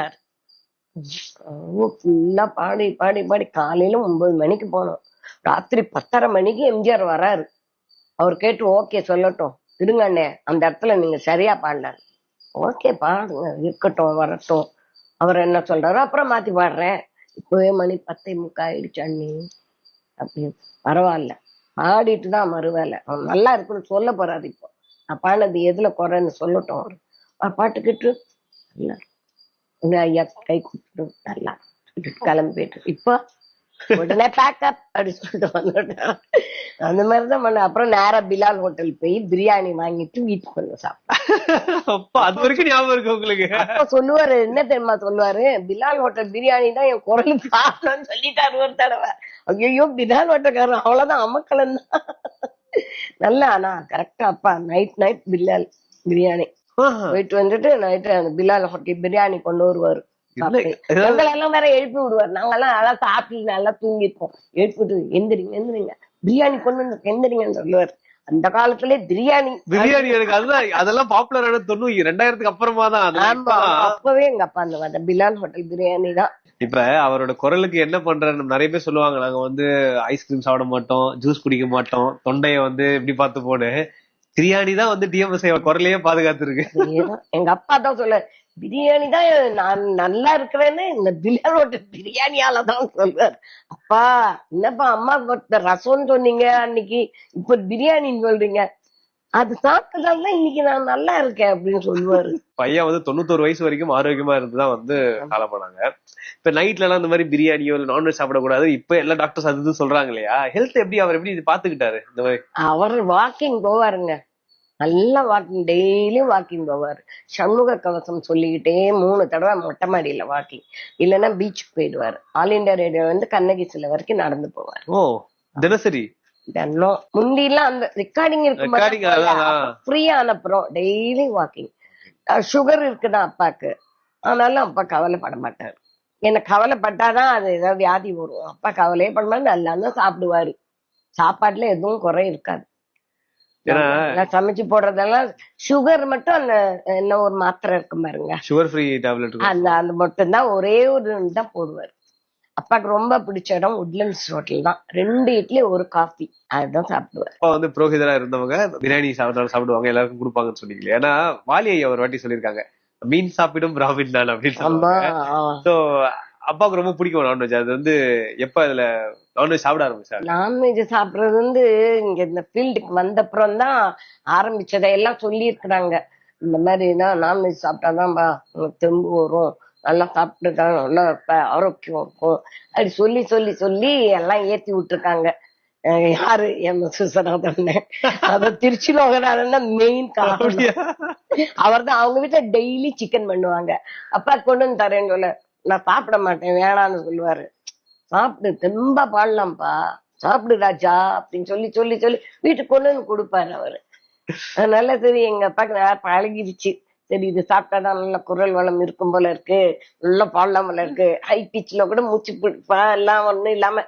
விட்டார் ஃபுல்லா பாடி பாடி பாடி காலையில ஒன்பது மணிக்கு போனோம் ராத்திரி பத்தரை மணிக்கு எம்ஜிஆர் வராரு. அவர் கேட்டு ஓகே சொல்லட்டும். இருங்க அண்ணே அந்த இடத்துல நீங்க சரியா பாடல ஓகே பாடுங்க. இருக்கட்டும் வரட்டும். அவர் என்ன சொல்றாரோ அப்புறம் மாத்தி பாடுறேன். இப்பவே மணி பத்தே முக்கா ஆயிடுச்சு அண்ணி. அப்படி பரவாயில்ல. பாடிட்டு தான் மறுவேலை அவன் நல்லா இருக்குன்னு சொல்ல போறாரு இப்போ. நான் பாடினது எதுல குறைன்னு சொல்லட்டும். அவர் பாட்டுக்கிட்டு நல்லா உங்க ஐயா கை கொடுத்துட்டு நல்லா கிளம்பிட்டு இப்போ உடனே பேக்கப் அப்படி சொல்லிட்டு வந்துட்டேன். அந்த மாதிரிதான் பண்ண அப்புறம் நேரா பிலால் ஹோட்டல் போய் பிரியாணி வாங்கிட்டு வீட்டுக்கு வந்து சாப்பிட்டேன். அது வரைக்கும் ஞாபகம் இருக்கு உங்களுக்கு? அப்ப சொல்லுவாரு என்ன தெரியுமா சொல்லுவாரு? பிலால் ஹோட்டல் பிரியாணி தான் என் குரலுக்கு காரணம்னு சொல்லிட்டாரு ஒரு தடவை. ஐயோ பிலால் ஹோட்டல்காரன் அவ்வளவுதான் அமக்கலன் தான் நல்லா ஆனா கரெக்டா அப்பா நைட் நைட் பிலால் பிரியாணி. போயிட்டு வந்துட்டு நைட்டு அந்த பிலால் ஹோட்டல் பிரியாணி கொண்டு வருவாரு. இல்ல, அதாவது- எங்களை எல்லாம் வேற எழுப்பி விடுவார். நாங்கெல்லாம் நல்லா சாப்பிட்டு நல்லா தூங்கிருப்போம் எழுப்பிட்டு எந்திரிங்க எந்திரிங்க. பிரியாணி கொண்டு வந்து எந்திரிங்கன்னு சொல்லுவார். அந்த காலத்திலே பிரியாணி பிரியாணி எனக்கு அதுதான். அதெல்லாம் பாப்புலரான தொண்ணூறு ரெண்டாயிரத்துக்கு அப்புறமா தான். அப்பவே எங்க அப்பா அந்த மாதிரி பிலால் ஹோட்டல் பிரியாணி தான். இப்ப அவரோட குரலுக்கு என்ன பண்றாரு நிறைய பேர் சொல்லுவாங்க. நாங்க வந்து ஐஸ்கிரீம் சாப்பிட மாட்டோம் ஜூஸ் குடிக்க மாட்டோம். தொண்டைய வந்து இப்படி பார்த்து போடு. பிரியாணி தான் வந்து டிஎம்எஸ்ஐ குரலையே பாதுகாத்துருக்கு. எங்க அப்பா தான் சொல்ல பிரியாணி தான் நான் நல்லா இருக்கிறேன்னு இந்த பிலால் ஹோட்டல் பிரியாணியால தான் சொல்றாரு அப்பா என்னப்பா அம்மா ரசம்னு சொன்னீங்க அன்னைக்கு இப்ப பிரியாணின்னு சொல்றீங்க. அது சாப்பிட்டதால தான் இன்னைக்கு நான் நல்லா இருக்கேன் அப்படின்னு சொல்லுவாரு. பையன் வந்து தொண்ணூத்தோரு வயசு வரைக்கும் ஆரோக்கியமா இருந்துதான் வந்து காலமானாங்க இப்ப நைட்ல எல்லாம் இந்த மாதிரி பிரியாணியோ இல்ல நான்வெஜ் சாப்பிடக்கூடாது. இப்ப எல்லா டாக்டர்ஸ் அது சொல்றாங்க இல்லையா? ஹெல்த் எப்படி? அவர் எப்படி இது பாத்துக்கிட்டாரு? இந்த மாதிரி. அவர் வாக்கிங் போவாருங்க. நல்லா வாக்கிங் டெய்லியும் வாக்கிங் போவாரு. சண்முக கவசம் சொல்லிக்கிட்டே மூணு தடவை மொட்டை மாடியில வாக்கிங் இல்லைன்னா பீச்சுக்கு போயிடுவாரு. ஆல் இந்தியா ரேடியோ வந்து கண்ணகி சில வரைக்கும் நடந்து போவார். ஓ தினசரி? தினம் முந்திலாம் அந்த ரெக்கார்டிங் Recording, அதான், அதான். இருக்கு ஃப்ரீயா அனுப்புறோம் டெய்லி வாக்கிங் சுகர் இருக்குதான் அப்பாக்கு? ஆனாலும் அப்பா கவலைப்பட மாட்டாரு. என்ன கவலைப்பட்டாதான் அது ஏதாவது வியாதி வரும். அப்பா கவலையே பட மாட்டாரு. நல்லா தான் சாப்பிடுவாரு. சாப்பாட்டுல எதுவும் குறை இருக்காது. சமைச்சு போடுறதெல்லாம் சுகர் மட்டும் அந்த என்ன ஒரு மாத்திரை இருக்கு பாருங்க. சுகர் ஃப்ரீ டேப்லெட் அந்த அந்த மட்டும்தான். ஒரே ஒரு தான் போடுவாரு. அப்பாக்கு ரொம்ப பிடிச்ச இடம் உட்லண்ட்ஸ் ஹோட்டல் தான். ரெண்டு இட்லி ஒரு காஃபி அதுதான் சாப்பிடுவாரு அப்பா வந்து புரோகிதரா இருந்தவங்க பிரியாணி சாப்பிட்டாலும் சாப்பிடுவாங்க எல்லாருக்கும் கொடுப்பாங்கன்னு சொன்னீங்களே ஏன்னா வாலி ஐயா ஒரு வாட்டி சொல்லியிருக்காங்க மீன் சாப்பிடும் பிராமின் நான் அப்படின்னு சோ அப்பாவுக்கு ரொம்ப பிடிக்கும் நான்வெஜ் அது வந்து எப்ப அதுல நான்வெஜ் சாப்பிட ஆரம்பிச்சாரு? நான்வெஜ் சாப்பிடுறது வந்து இங்க இந்த ஃபீல்டுக்கு வந்த அப்புறம் தான் ஆரம்பிச்சதை எல்லாம் சொல்லி இருக்கிறாங்க இந்த மாதிரினா நான்வெஜ் சாப்பிட்டாதான்பா உங்களுக்கு தெம்பு வரும். நல்லா சாப்பிட்டு நல்லா இருப்ப ஆரோக்கியம் இருக்கும். அப்படி சொல்லி சொல்லி சொல்லி எல்லாம் ஏத்தி விட்டுருக்காங்க. யாரு? எம் சுசநாதன் அத திருச்சி லோகநாதன் மெயின் காரணம். அவர் தான் அவங்க வீட்டுல டெய்லி சிக்கன் பண்ணுவாங்க. அப்பா கொண்டு வந்து தரேன்னு சொல்ல நான் சாப்பிட மாட்டேன் வேணான்னு சொல்லுவாரு. சாப்பிடு தெம்பா பாடலாம்ப்பா. சாப்பிடு ராஜா அப்படின்னு சொல்லி சொல்லி சொல்லி வீட்டுக்கு கொண்டு வந்து கொடுப்பாரு அவரு. அதனால சரி எங்க அப்பாக்கு நல்லா பழகிடுச்சு சரி இது சாப்பிட்டாதான் நல்ல குரல் வளம் இருக்கும் போல இருக்கு. நல்லா பாடலாம் போல இருக்கு. ஹை பிச்ல கூட மூச்சு பிடிப்பா எல்லாம் ஒண்ணும் இல்லாம